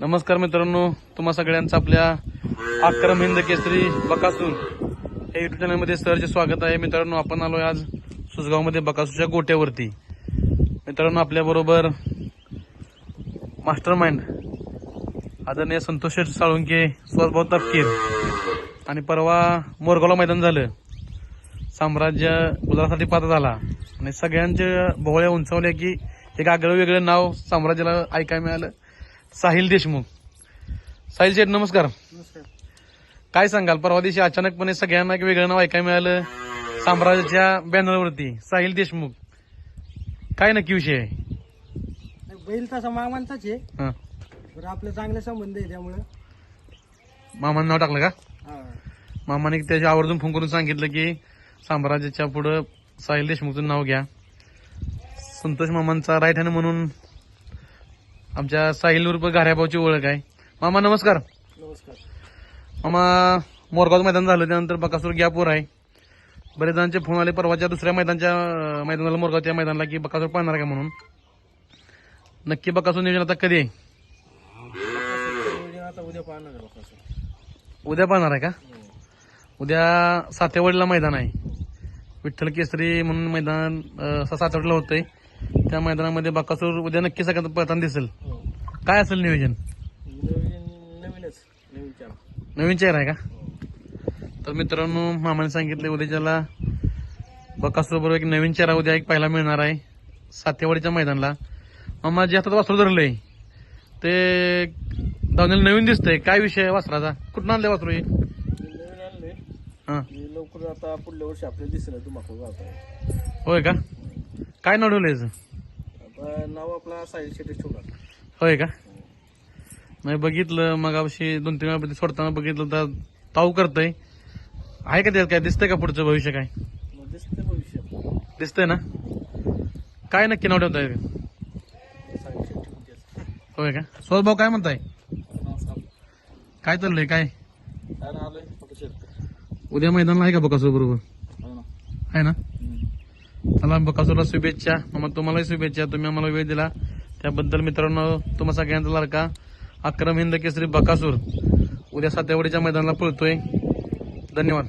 नमस्कार मित्रांनो तुम्हा सगळ्यांचं आपल्या अक्रम हिंद केसरी बकासूर हे युट्यूब चॅनलमध्ये सरचे स्वागत आहे. मित्रांनो आपण आलो आज सुसगावमध्ये बकासूरच्या गोट्यावरती. मित्रांनो आपल्याबरोबर मास्टर माइंड आदरणीय संतोष साळुंके सुहासभाऊ तपकीर आणि परवा मोरगावला मैदान झालं. साम्राज्य उदारासाठी पात्र झाला. आणि सगळ्यांच्या भोवळ्या उंचावल्या की एक आगळं वेगळं नाव साम्राज्याला ऐकायला मिळालं. साहिल देशमुख. साहिल शेठ नमस्कार. काय सांगाल? परवा दिवशी अचानकपणे सगळ्यांना एक वेगळं नाव ऐकायला मिळालं. साम्राज्याच्या बॅनरवरती साहिल देशमुख. काय नक्की विषय आहे? बैल तसा मामांचाच आहे. हं. बरं आपले चांगले संबंध आहे त्यामुळं. मामानं नाव टाकलं का? हा. मामाने त्याच्या आवर्जून फोन करून सांगितलं की साम्राज्याच्या पुढं साहिल देशमुखचं नाव घ्या. संतोष मामांचा राईट हँड म्हणून आमच्या साहिल उर्फ घाऱ्याभाऊची ओळख आहे. मामा नमस्कार. नमस्कार. मामा मोरगाव मैदान झालं त्यानंतर बकासूर गॅपवर आहे. बरेच जणांचे फोन आले परवाच्या दुसऱ्या मैदानच्या मैदानाला मोरगावच्या मैदानाला की बकासूर पाहणार का म्हणून. नक्की बकासूर नियोजन आता कधी आहे? उद्या पाहणार उद्या पाहणार आहे का? उद्या सातेवाडीला मैदान आहे. विठ्ठल केसरी म्हणून मैदान सातेवाडीला होतंय. त्या मैदानामध्ये बकासूर उद्या नक्की सगळ्यात पळताना दिसेल. हो. काय असेल नियोजन? नियोजन नवीनच. नवीन चार. नवीन चेहरा आहे का? तर मित्रांनो मामाने सांगितले उद्याच्याला बकासूर बरोबर एक नवीन चेहरा उद्या एक पाहायला मिळणार आहे सातेवाडीच्या मैदानाला. मामा जे हातात वासरू धरलंय ते धावण्याला नवीन दिसतंय. काय विषय आहे वासराचा? कुठं आणलंय वासरू हे? नवीन आणले हा. लवकर आता पुढल्या वर्षी आपल्याला दिसेल तुम्हाला होय का? काय नाव नाव आपला साहिल शेट्टी ठेवणार. होय का? नाही बघितलं मग अवशी दोन तीन वेळा सोडताना बघितलं तर ताऊ करतय. आहे का त्यात काय? दिसतंय का पुढचं भविष्य काय? मग दिसते भविष्य. दिसतंय ना? काय नक्की नाव ठेवताय? साहिल शेट्टी म्हणते. होय का? सोल भाऊ काय म्हणताय? नमस्कार काय चाललंय? काय? काय आलोय. फोटो उद्या मैदानाला आहे का बकासूर बरोबर हो आहे ना? मला बकासूरला शुभेच्छा. मग तुम्हालाही शुभेच्छा. तुम्ही आम्हाला वेळ दिला. त्याबद्दल मित्रांनो तुम्हा सगळ्यांचा लाडका अक्रम हिंद केसरी बकासूर. उद्या सातेवाडीच्या मैदानाला पळतोय. धन्यवाद.